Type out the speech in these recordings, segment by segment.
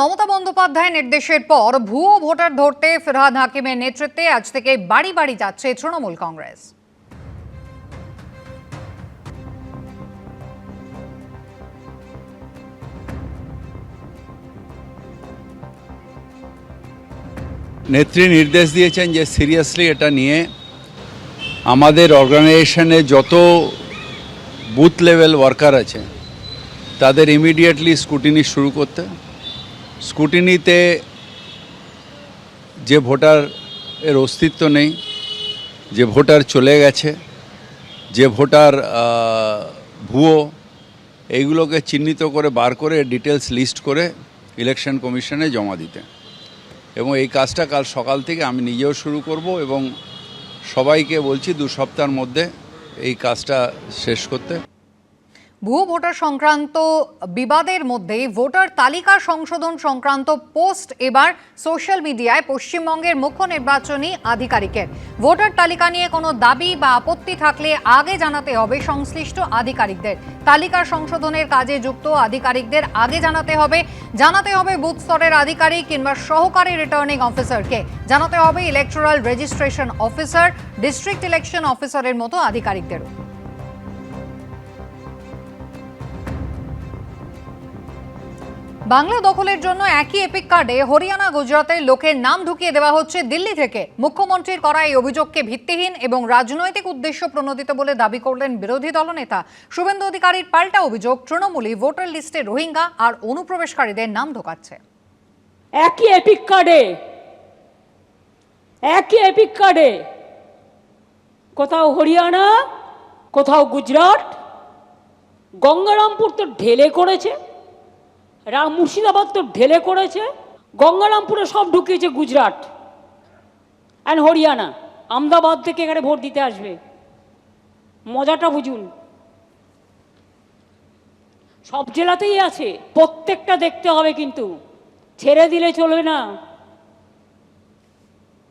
মমতা বন্দ্যোপাধ্যায়ের নির্দেশের পর ভুয়ো ভোটার ধরতে ফিরহাদ হাকিমের নেতৃত্বে আজ থেকে বাড়ি বাড়ি যাচ্ছে তৃণমূল কংগ্রেস। নেত্রী নির্দেশ দিয়েছেন যে সিরিয়াসলি এটা নিয়ে আমাদের অর্গানাইজেশনে যত বুথ লেভেল ওয়ার্কার আছে, তাদের ইমিডিয়েটলি স্কুটিনি শুরু করতে। স্কুটিনিতে যে ভোটার এর অস্তিত্ব নেই, যে ভোটার চলে গেছে, যে ভোটার ভুয়ো, এইগুলোকে চিহ্নিত করে, বার করে ডিটেলস লিস্ট করে ইলেকশন কমিশনে জমা দিতে। এবং এই কাজটা কাল সকাল থেকে আমি নিজেও শুরু করব এবং সবাইকে বলছি দু সপ্তাহের মধ্যে এই কাজটা শেষ করতে। ভুয়ো ভোটার সংক্রান্ত বিবাদের মধ্যে ভোটার তালিকা সংশোধন সংক্রান্ত পোস্ট এবার সোশ্যাল মিডিয়ায় পশ্চিমবঙ্গের মুখ্য নির্বাচনী আধিকারিকের ভোটার তালিকা নিয়ে কোনো দাবি বা আপত্তি থাকলে আগে জানাতে হবে সংশ্লিষ্ট আধিকারিকদের। তালিকা সংশোধনের কাজে যুক্ত আধিকারিকদের আগে জানাতে হবে। জানাতে হবে বুথ স্তরের আধিকারিক কিংবা সহকারী রিটার্নিং অফিসারকে। জানাতে হবে electoral registration officer, district election অফিসারের মতো আধিকারিকদেরও। বাংলা দখলের জন্য একই এপিক কার্ডে হরিয়ানা গুজরাতের লোকের নাম ঢুকিয়ে দেওয়া হচ্ছে দিল্লি থেকে। মুখ্যমন্ত্রীর করা এই অভিযোগকে ভিত্তিহীন এবং রাজনৈতিক উদ্দেশ্য প্রণোদিত বলে দাবি করলেন বিরোধী দলনেতা। শুভেন্দু অধিকারীর পাল্টা অভিযোগ, তৃণমূলই ভোটার লিস্টে রোহিঙ্গা আর অনুপ্রবেশকারীদের নাম ঢোকাচ্ছে। একই এপিক কার্ডে একই এপিক কার্ডে কোথাও হরিয়ানা, কোথাও গুজরাট, গঙ্গারামপুর তো ঢেলে করেছে। রা মুর্শিদাবাদ তো ঢেলে করেছে, গঙ্গারামপুরে সব ঢুকিয়েছে গুজরাট অ্যান্ড হরিয়ানা। আমদাবাদ থেকে এখানে ভোট দিতে আসবে। মজাটা বুঝুন। সব জেলাতেই আছে, প্রত্যেকটা দেখতে হবে কিন্তু। ছেড়ে দিলে চলবে না।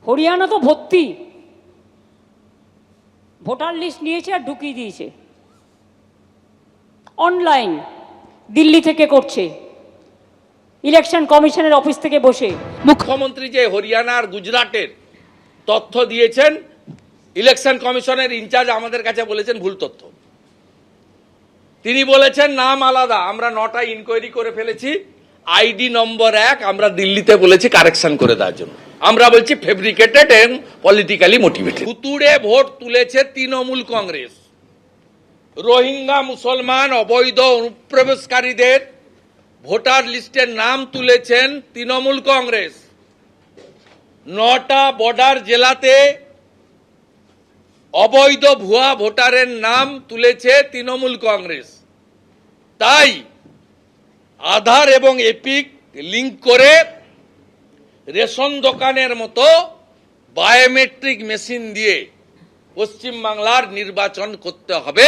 হরিয়ানা তো ভর্তি। ভোটার লিস্ট নিয়েছে আর ঢুকিয়ে দিয়েছে। অনলাইন, দিল্লি থেকে করছে। ইলেকশন কমিশনের অফিস থেকে বসে। মুখ্যমন্ত্রী যে হরিয়ানা আর গুজরাটের তথ্য দিয়েছেন, ইলেকশন কমিশনের ইনচার্জ আমাদের কাছে বলেছেন ভুল তথ্য। তিনি বলেছেন, নাম আলাদা, আমরা নটা ইনকোয়ারি করে ফেলেছি আইডি নম্বর এক, আমরা দিল্লিতে বলেছি কারেকশন করে দেওয়ার জন্য। আমরা বলছি ফেব্রিকেটেড এন্ড পলিটিক্যালি মোটিভেটেড উতুড়ে ভোট তুলেছে তৃণমূল কংগ্রেস। রোহিঙ্গা, মুসলমান, অবৈধ অনুপ্রবেশকারীদের ভোটার লিস্টের নাম তুলেছেন তৃণমূল কংগ্রেস। নটা বর্ডার জেলাতে অবৈধ ভুয়া ভোটারের নাম তুলেছে তৃণমূল কংগ্রেস। তাই আধার এবং এপিক লিঙ্ক করে রেশন দোকানের মতো বায়োমেট্রিক মেশিন দিয়ে পশ্চিমবাংলার নির্বাচন করতে হবে।